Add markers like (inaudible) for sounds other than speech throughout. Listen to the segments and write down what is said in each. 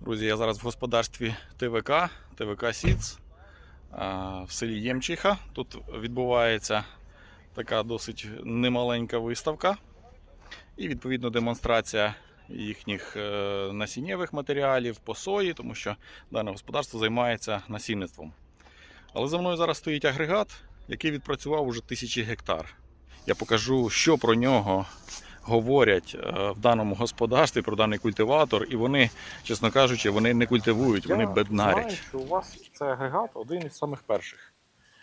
Друзі, я зараз в господарстві ТВК, ТВК Сіц в селі Ємчиха. Тут відбувається така досить немаленька виставка і відповідно демонстрація їхніх е, насіннєвих матеріалів по сої, тому що дане господарство займається насінництвом. Але за мною зараз стоїть агрегат, який відпрацював уже тисячі гектар. Я покажу, що про нього говорять е, в даному господарстві, про даний культиватор, і вони, чесно кажучи, вони не культивують, вони Я беднарять. Знаю, що у вас це агрегат один із самих перших.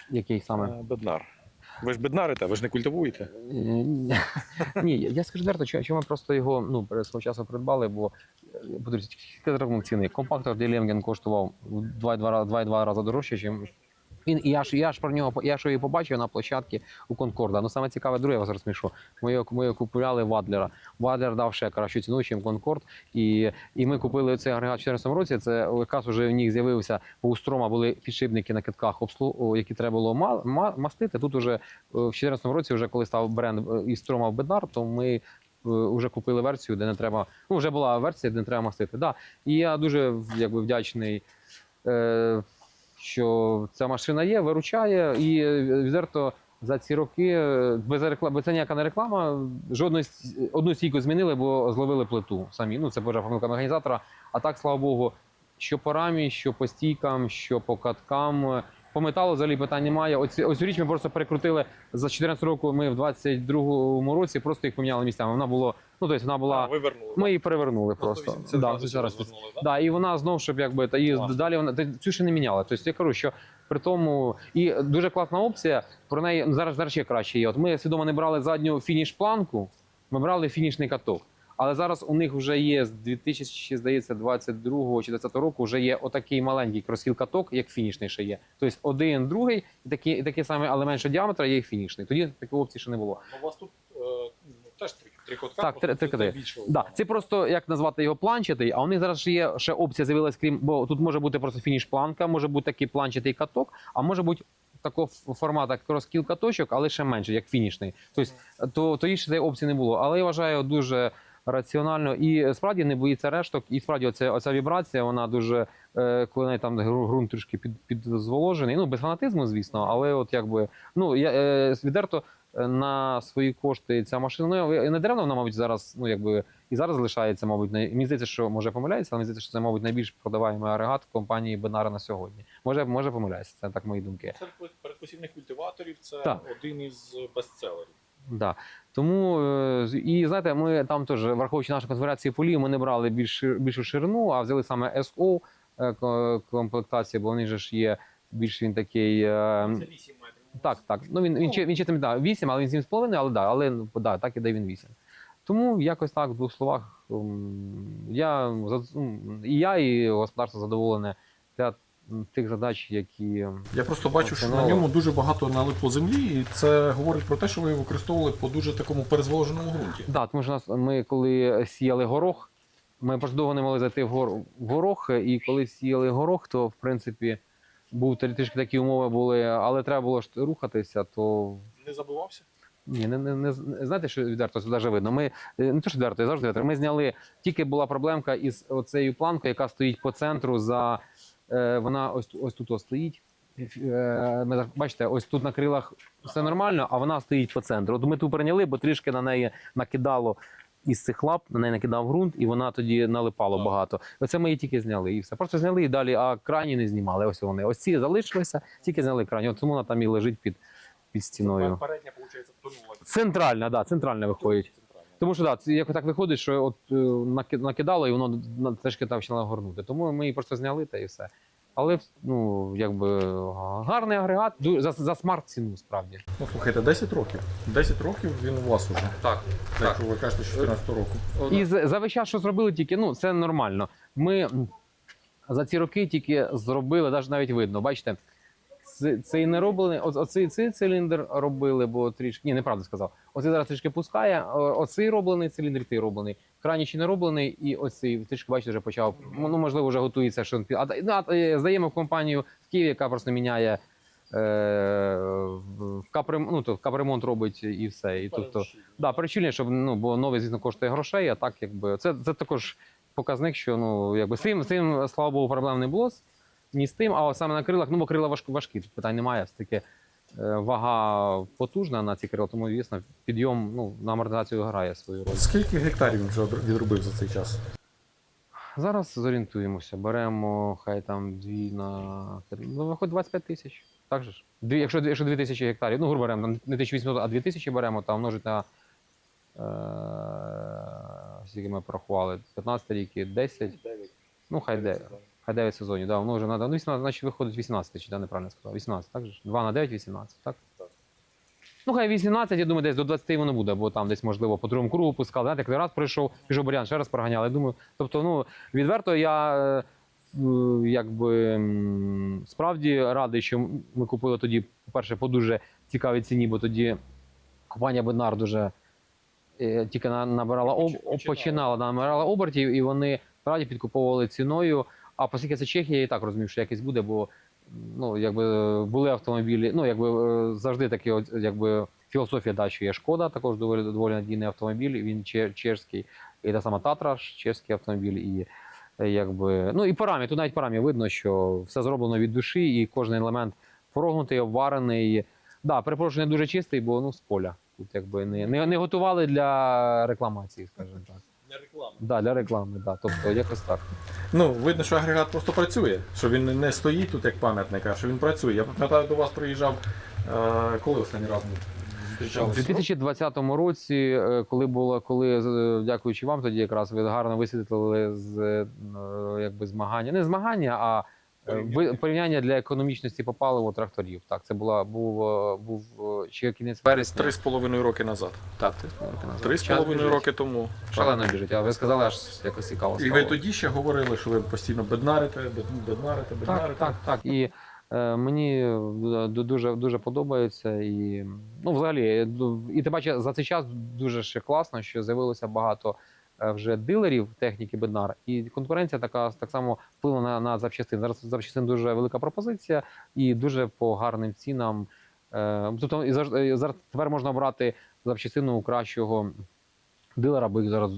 Який саме? Е, Беднар. Ви ж беднарите, ви ж не культивуєте. Е, Ні, (laughs) я скажу відверто, що, що ми просто його ну, перед свого часу придбали, бо е, подивіться, скільки зробимо ціни. Компактор Ділемген коштував в 2,2 рази дорожче, ніж він, і я ж я ж про нього я ж його побачив на площадці у Конкорда. Ну саме цікаве друге я вас розсмішу. Ми ми купували в Адлера. Вадлер дав ще кращу ціну, ніж Конкорд. І, і ми купили цей агрегат в 2014 році. Це якраз вже в них з'явився у Строма були підшипники на китках, обслу... які треба було ма... ма- мастити. Тут уже е, в 2014 році, вже коли став бренд е, із Строма в Беднар, то ми. Вже купили версію, де не треба. Ну, вже була версія, де не треба мастити. Да. І я дуже якби, вдячний, е, що ця машина є, виручає. І е, відверто за ці роки е, без реклами, бо це ніяка не реклама. Жодну одну стійку змінили, бо зловили плиту самі. Ну це божа помилка механізатора. А так, слава Богу, що по рамі, що по стійкам, що по каткам. По металу взагалі питань немає. Оці, ось річ ми просто перекрутили за 14 року. Ми в 22-му році просто їх поміняли місцями. Вона було, ну тобто вона була. ви вернули. Ми її перевернули просто. Да, зараз. Да, і вона знов, щоб якби та і Класно. далі вона та цю ще не міняла. Тобто я кажу, що при тому і дуже класна опція. Про неї ну, зараз зараз ще краще є. От ми свідомо не брали задню фініш планку, ми брали фінішний каток. Але зараз у них вже є з 2000, здається, 22 чи 20 року вже є отакий маленький кросхіл каток, як фінішний ще є. Тобто один, другий, і такий, і такий самий, але менше діаметра є і фінішний. Тоді такої опції ще не було. У вас тут е, ну, теж три, три. Так, три- три це Да, це просто як назвати його планчатий, а у них зараз ще є ще опція з'явилась, крім бо тут може бути просто фініш планка, може бути такий планчатий каток, а може бути такого формату як розкіл каточок, але ще менше, як фінішний. Тобто, то, то ще цієї опції не було. Але я вважаю дуже раціонально і справді не боїться решток. І справді оця, оця вібрація, вона дуже е, коли навіть там ґрунт трішки під, підзволожений. Ну без фанатизму, звісно, але от якби ну я е, відверто е, на свої кошти ця машина. Ну не даремно вона, мабуть, зараз, ну якби і зараз залишається, мабуть, най... мені здається, що може помиляється, але мені здається, що це, мабуть, найбільш продаваємий агрегат компанії Бенара на сьогодні. Може, може помиляється, це так мої думки. Серед передпосівних культиваторів це Так. один із бестселерів. Да. Тому е, і знаєте, ми там теж, враховуючи нашу конфігурацію полів, ми не брали більш, більшу ширину, а взяли саме SO е, ко- комплектацію, бо вони ж є більш він такий. е, Це 8 метрів. Так, так. Ну він він, чи- він читає да, 8, але він 7,5, але да, але ну, да, так іде він 8. Тому якось так, в двох словах, я за- і я, і господарство задоволене тих задач, які. Я просто бачу, що на ньому дуже багато налипло землі, і це говорить про те, що ви використовували по дуже такому перезволоженому ґрунті. Да, тому що нас ми коли сіяли горох, ми просто довго не могли зайти в, гор, в горох, і коли сіяли горох, то в принципі був трі- трішки такі умови були, але треба було ж рухатися, то Не забивався? Ні, не, не, не знаєте, що відверто це навіть видно. Ми е, не то, що відверто, я завжди відверто. Ми зняли тільки була проблемка із оцею планкою, яка стоїть по центру. За вона ось ось тут ось стоїть. Е, бачите, ось тут на крилах все нормально, а вона стоїть по центру. От ми ту прийняли, бо трішки на неї накидало із цих лап, на неї накидав ґрунт, і вона тоді налипало багато. Оце ми її тільки зняли, і все. Просто зняли і далі, а крані не знімали. Ось вони. Ось ці залишилися, тільки зняли крані. От тому вона там і лежить під, під стіною. Передня, виходить, тонула. Центральна, да, центральна виходить. Тому що да, це якось так виходить, що от е, накидало і воно на- трішки там почало горнути. Тому ми її просто зняли та і все. Але ну, якби гарний агрегат за, за смарт ціну справді. Ну слухайте, 10 років. 10 років він у вас уже. Так, Це якщо ви кажете, що 14 року. І за, за весь час, що зробили, тільки ну це нормально. Ми за ці роки тільки зробили, навіть навіть видно, бачите. Це- Цей не роблений, о- оцей цей циліндр робили, бо трішки. Ні, неправда сказав. Оцей зараз трішки пускає. Оцей роблений циліндр, той роблений. Крайній ще не роблений, і оцей трішки бачите, вже почав. Ну можливо, вже готується. Що він а, ну, е, здаємо в компанію в Києві, яка просто міняє е, в капрем, ну, то капремонт робить і все. І тобто, Да, причільніше, щоб ну бо новий, звісно, коштує грошей, а так якби це, це також показник, що ну якби цим, цим, слава Богу, проблем не було. Ні з тим, а саме на крилах, ну бо крила важкі, важкі тут питань немає. Все таки е, вага потужна на ці крила, тому звісно, підйом ну, на амортизацію грає свою роль. Скільки гектарів він вже відробив за цей час? Зараз зорієнтуємося, беремо хай там дві на ну, виходить 25 тисяч. Так же ж? Дві, якщо, якщо 2 тисячі гектарів, ну грубо беремо, не 1800, а 2 тисячі беремо, там множить на е, скільки ми порахували, 15 рік і 10, ну хай 9, хай 9 сезонів, да, множить на, ну 18, значить виходить 18 тисяч, да, неправильно сказав, 18, так же 2 на 9, 18, так? Так. Ну, хай 18, я думаю, десь до 20 воно буде, бо там десь, можливо, по другому кругу пускали. Знаєте, як раз прийшов, пішов бурян, ще раз проганяли. Я думаю, тобто, ну, відверто я е, якби справді радий, що ми купили тоді, по-перше, по дуже цікавій ціні, бо тоді компанія Бенар дуже е, тільки на- набирала об, Починала. починала, набирала обертів, і вони справді підкуповували ціною. А оскільки це Чехія, я і так розумів, що якісь буде, бо ну, якби були автомобілі, ну якби е, завжди таке, от, якби філософія да, що є шкода, також доволі доволі надійний автомобіль. Він чешський, і та сама Татра, чешський автомобіль, і е, якби ну і по рамі, тут навіть по рамі видно, що все зроблено від душі, і кожен елемент прогнутий, обварений. Да, перепрошую, не дуже чистий, бо ну з поля. Тут якби не, не, не готували для рекламації, скажімо так. Да, для реклами, да. Тобто якось так. Ну, видно, що агрегат просто працює, що він не стоїть тут як пам'ятник, а що він працює. Я пам'ятаю, до вас приїжджав, е, коли останній раз ми У зустрічалися? 2020 році, е, коли було, коли е, дякуючи вам, тоді якраз ви гарно висвітлили з е, якби змагання, не змагання, а Порівняння. порівняння для економічності по паливу тракторів. Так, це була був е, був е, ще кінець вересня. Три з половиною роки назад. Так, три з половиною роки назад. Три з половиною роки тому. Шалено біжить. А ви сказали, аж якось цікаво. І стало. ви тоді ще говорили, що ви постійно беднарите, бед- беднарите, беднарите. Так, так, так. І е, мені дуже дуже подобається. І ну, взагалі, і ти бачиш, за цей час дуже ще класно, що з'явилося багато е, вже дилерів техніки Беднар, і конкуренція така так само вплинула на, на запчастин. Зараз запчастин дуже велика пропозиція і дуже по гарним цінам. Е, тобто і зараз тепер можна брати запчастину у кращого. Дилера, бо їх зараз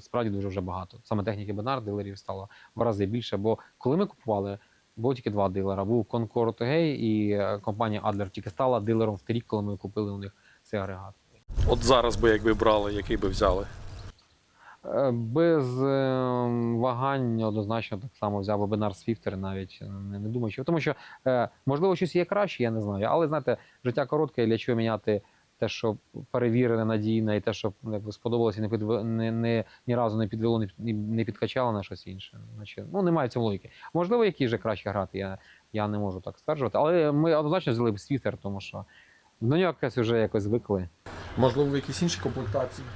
справді дуже вже багато. Саме техніки Бенар дилерів стало в рази більше. Бо коли ми купували, було тільки два дилера. Був Concord Gay і е, компанія Adler тільки стала дилером в рік, коли ми купили у них цей агрегат. От зараз би якби брали, який би взяли. Е, Без е, вагань однозначно так само взяв би Бенар Свіфтер, навіть е, не, не думаю, що тому що е, можливо щось є краще, я не знаю. Але знаєте, життя коротке, для чого міняти те, що перевірене, надійне, і те, що якби сподобалося, не підве, не, не ні разу не підвело, не, не- підкачало на щось інше. Значить, ну немає в цьому логіки. Можливо, які вже краще грати, я, я не можу так стверджувати. Але ми однозначно взяли б Свіфтер, тому що до нього якось вже якось звикли. Можливо, в якісь інші комплектації.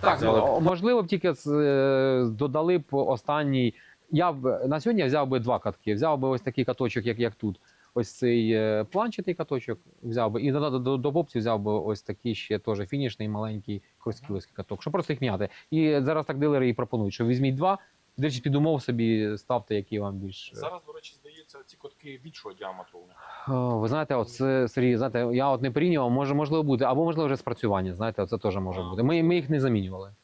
Так, ну, можливо, б тільки е, додали б останній. Я б на сьогодні я взяв би два катки. Взяв би ось такий каточок, як, як тут. Ось цей е, планчатий каточок взяв би. І до, до, до, бобців взяв би ось такий ще теж фінішний маленький кросскіловський каток, щоб просто їх м'яти. І зараз так дилери і пропонують, що візьміть два, дивлячись під умов собі ставте, які вам більш. Зараз, до речі, здається, ці котки більшого діаметру у них. О, ви знаєте, от це, Сергій, знаєте, я от не порівнював, може, можливо, бути, або можливо вже спрацювання. Знаєте, це теж може А. бути. Ми, ми їх не замінювали.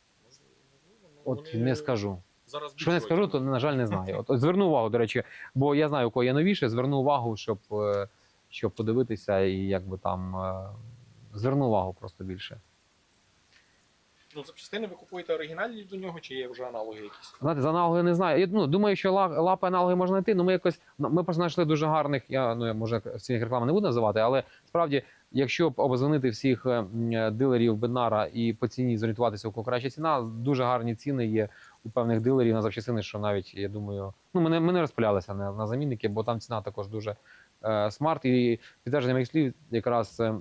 От вони не скажу. Зараз Що не більшого скажу, то на жаль не знаю. (laughs) От, от зверну увагу, до речі, бо я знаю, у кого є новіше, зверну увагу, щоб, е, щоб подивитися і якби там е, зверну увагу просто більше. Ну, запчастини ви купуєте оригінальні до нього, чи є вже аналоги якісь? Знаєте, за аналоги не знаю. Я ну, думаю, що ла- лапи аналоги можна знайти. Ну ми якось ну, ми просто знайшли дуже гарних. Я ну я може всіх реклам не буду називати, але справді, якщо б обзвонити всіх е, м, е, дилерів Бенара і по ціні зорієнтуватися, у кого краща ціна, дуже гарні ціни є у певних дилерів на запчастини, що навіть я думаю, ну ми не, ми не розпилялися на, на замінники, бо там ціна також дуже е, смарт. І підтвердження моїх слів, якраз е,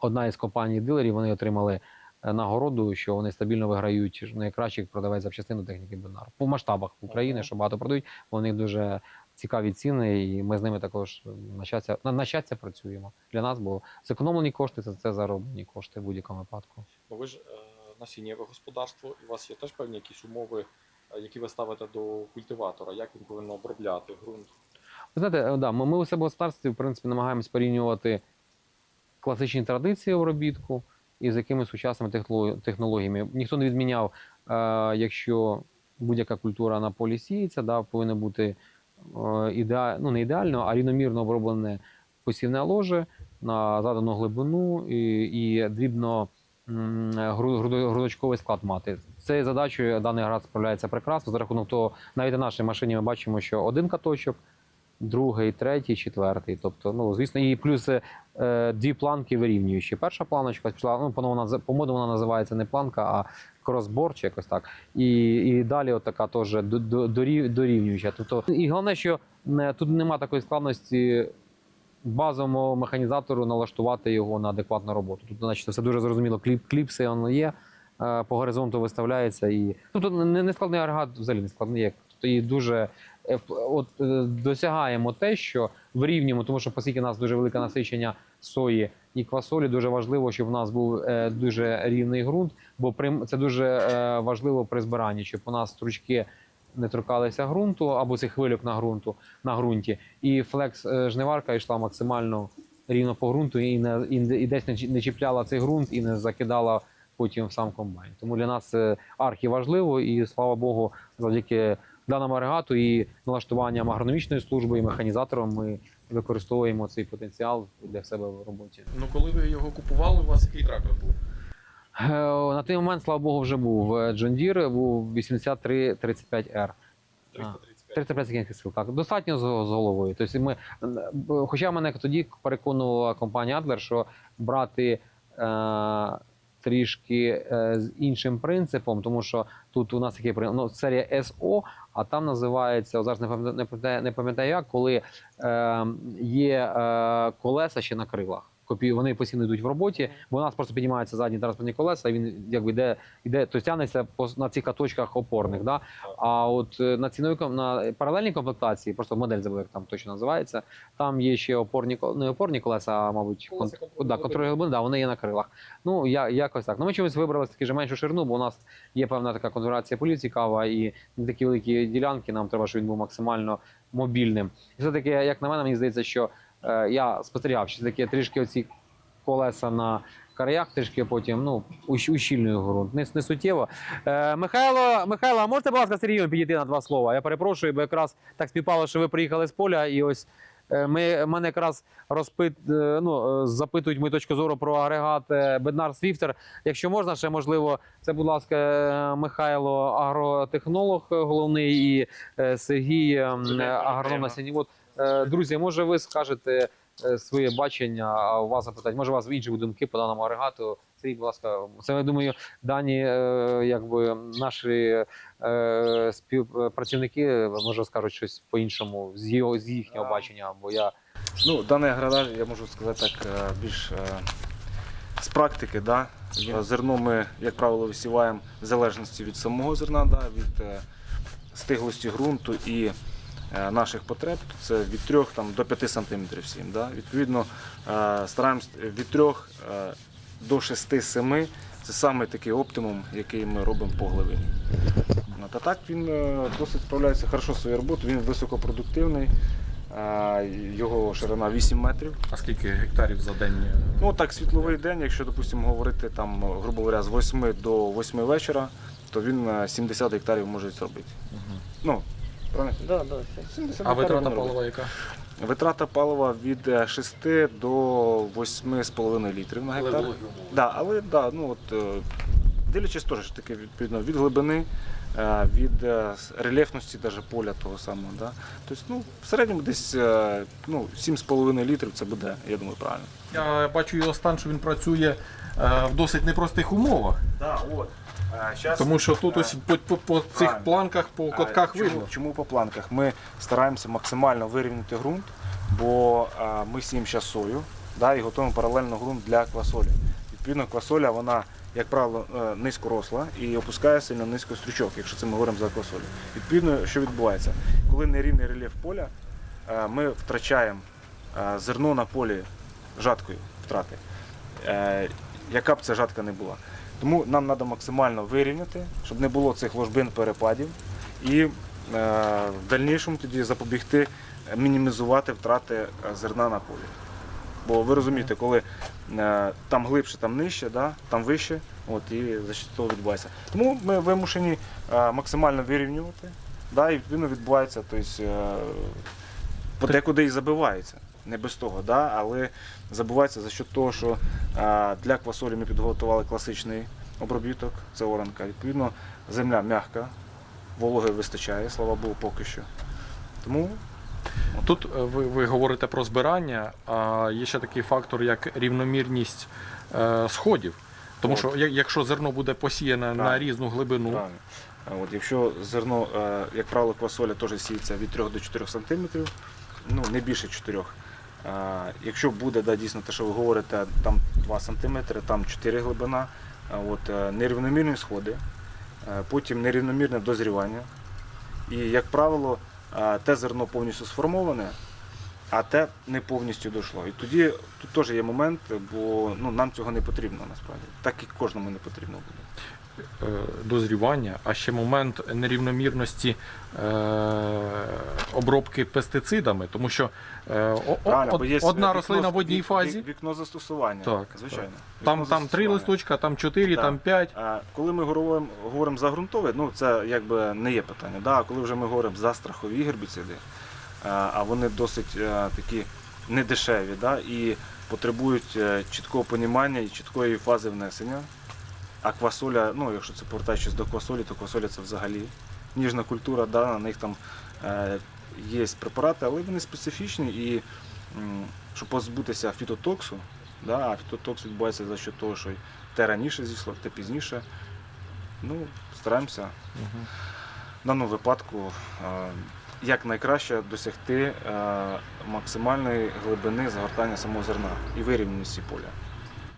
одна із компаній дилерів вони отримали нагороду, що вони стабільно виграють найкращий продавець запчастин до техніки Бенар. По масштабах України, що багато продають, вони дуже цікаві ціни, і ми з ними також на щастя, на, на щастя працюємо для нас, бо зекономлені кошти це, це зароблені кошти в будь-якому випадку. Ну ви ж е, насіннєве господарство, і у вас є теж певні якісь умови, е, які ви ставите до культиватора, як він повинен обробляти ґрунт. Ви знаєте, е, да, ми, ми у себе в господарстві, в принципі, намагаємось порівнювати класичні традиції обробітку із якимись сучасними технолог- технологіями. Ніхто не відміняв, е, якщо будь-яка культура на полі сіється, да, повинно бути е, ідеа... ну, не ідеально, а рівномірно оброблене посівне ложе на задану глибину і, і дрібно грудочковий склад мати. З цією задачею даний град справляється прекрасно. За рахунок того, навіть на нашій машині ми бачимо, що один каточок, другий, третій, четвертий. Тобто, ну звісно, і плюс е, дві планки вирівнюючі. Перша планочка пішла, ну вона по моду вона називається не планка, а кросбор чи якось так. І, і далі от така теж до- до- дорів- дорівнююча. Тобто, і головне, що е, тут нема такої складності. Базовому механізатору налаштувати його на адекватну роботу. Тут, значить, все дуже зрозуміло. Кліп, кліпси воно є, е, по горизонту виставляється і тобто не, складний агрегат, взагалі не складний. Як тобто і дуже от е, досягаємо те, що в вирівнюємо, тому що оскільки у нас дуже велике насичення сої і квасолі, дуже важливо, щоб у нас був е, дуже рівний ґрунт, бо це дуже е, важливо при збиранні, щоб у нас стручки не торкалися ґрунту або цих хвильок на ґрунту на ґрунті, і флекс е, жниварка йшла максимально рівно по ґрунту і не і, і десь не чіпляла цей ґрунт і не закидала потім в сам комбайн. Тому для нас архі важливо, і слава Богу, завдяки даному агрегату і налаштуванням агрономічної служби і механізатором ми використовуємо цей потенціал для себе в роботі. Ну, коли ви його купували, у вас який трактор був? Е, На той момент, слава Богу, вже був е, John Deere, був 8335R. 335. 35 кінських сил, так. Достатньо з, з головою. Тобто ми, хоча мене тоді переконувала компанія Adler, що брати е, трішки е, з іншим принципом, тому що тут у нас такий ну, серія СО, а там називається, от зараз не пам'ятаю, не пам'ятаю, як, коли е, є е, колеса ще на крилах. Копі- Вони постійно йдуть в роботі, бо у нас просто піднімаються задні транспортні колеса, і він якби йде, йде то тягнеться на цих каточках опорних. Да? А от е, на ціновій на паралельній комплектації, просто модель забув, як там точно називається. Там є ще опорні не опорні колеса, а мабуть, Колеса кон- контрольної да, глибини. глибини, да, вони є на крилах. Ну я якось так. Ну ми чомусь вибрали таки ж меншу ширину, бо у нас є певна така конфігурація полів цікава, і не такі великі ділянки. Нам треба, щоб він був максимально мобільним. І все таки, як на мене, мені здається, що я спостерігав, що таке трішки оці колеса на краях, трішки потім ну ущ- ґрунт. Не, не суттєво. Е, Михайло, Михайло, а можете, будь ласка, з Сергієм підійти на два слова? Я перепрошую, бо якраз так співпало, що ви приїхали з поля, і ось е, ми мене якраз розпит, е, ну, е, запитують мою точку зору про агрегат е, Беднар Свіфтер. Якщо можна, ще можливо, це, будь ласка, е, Михайло, агротехнолог е, головний і е, Сергій е, агроном на сінівод. Е, Друзі, може, ви скажете е, своє бачення, а у вас запитати, може, у вас інші думки по даному агрегату. Сергій, будь ласка, це я думаю, дані е, якби наші співпрацівники може скажуть щось по-іншому з його з їхнього бачення, бо я Ну, даний аградар, я можу сказати так, більш з практики, да? Зерно ми, як правило, висіваємо в залежності від самого зерна, да? від стиглості ґрунту і наших потреб. Це від 3 там, до 5 см всім. Да? Відповідно, е, стараємось від 3 е, до 6-7 це саме такий оптимум, який ми робимо по глибині. Та так він е, досить справляється хорошо своєю роботою, він високопродуктивний. Е, Його ширина 8 метрів. А скільки гектарів за день? Ну так, світловий день, якщо, допустимо, говорити там, грубо говоря, з 8 до 8 вечора, то він е, 70 гектарів може зробити. Ну, правильно? Да, да, 70 А витрата палива яка? Витрата палива від е, 6 до 8,5 літрів на гектар. Да, але да, ну от е, дивлячись теж таки відповідно від глибини, е, від е, с- рельєфності даже поля того самого. Да. Тобто, ну, в середньому десь е, ну, 7,5 літрів це буде, я думаю, правильно. Я бачу його стан, що він працює е, в досить непростих умовах. Да, от. Тому що тут ось по, по, по цих планках, по котках чому, видно. Чому по планках? Ми стараємося максимально вирівняти ґрунт, бо а, ми сіємо зараз сою да, і готуємо паралельно ґрунт для квасолі. Відповідно, квасоля, вона, як правило, е, низько росла і опускається на низько стручок, якщо це ми говоримо за квасолю. Відповідно, що відбувається? Коли нерівний рельєф поля, е, ми втрачаємо е, зерно на полі жаткою втрати. Яка б ця жатка не була. Тому нам треба максимально вирівняти, щоб не було цих ложбин перепадів, і е, в дальнішому тоді запобігти, е, мінімізувати втрати е, зерна на полі. Бо ви розумієте, коли е, там глибше, там нижче, да? там вище, от, і за що того відбувається. Тому ми вимушені е, максимально вирівнювати, да? і відповідно відбувається, тобто, е, подекуди і забивається. Не без того, да? але забувається за счет того, що для квасолі ми підготували класичний обробіток, це оранка. Відповідно, земля м'яка, вологи вистачає, слава Богу, поки що. Тому Тут е, ви, ви говорите про збирання, а є ще такий фактор, як рівномірність е, сходів. Тому От. що якщо зерно буде посіяне на різну глибину, Правильно. От, якщо зерно, е, як правило, квасоля теж сіється від 3 до 4 см, ну не більше 4. А, Якщо буде да, дійсно те, що ви говорите, там 2 см, там 4 глибина, от, е, нерівномірні сходи, е, потім нерівномірне дозрівання. І, як правило, е, те зерно повністю сформоване, а те не повністю дійшло. І тоді тут теж є момент, бо ну, нам цього не потрібно насправді. Так і кожному не потрібно буде. Е, дозрівання, а ще момент нерівномірності е, обробки пестицидами, тому що е, Правильно, бо є одна вікно- рослина в одній вік- фазі, вік- Вікно застосування. Так, звичайно. там, Вікно там три застосування. листочка, там чотири, Так. там п'ять. А коли ми говоримо, говоримо за ґрунтове, ну це якби не є питання. Да? А коли вже ми говоримо за страхові гербіциди, а, а вони досить е, такі недешеві да? і потребують е, чіткого понімання і чіткої фази внесення. А квасоля, ну якщо це повертаючись до квасолі, то квасоля це взагалі ніжна культура, да? на них там е, є препарати, але вони специфічні і щоб позбутися фітотоксу, да? а фітотокс відбувається за що того, що те раніше зійшло, те пізніше. Ну, стараємося в даному випадку е, як найкраще досягти е, максимальної глибини загортання самого зерна і вирівненості поля.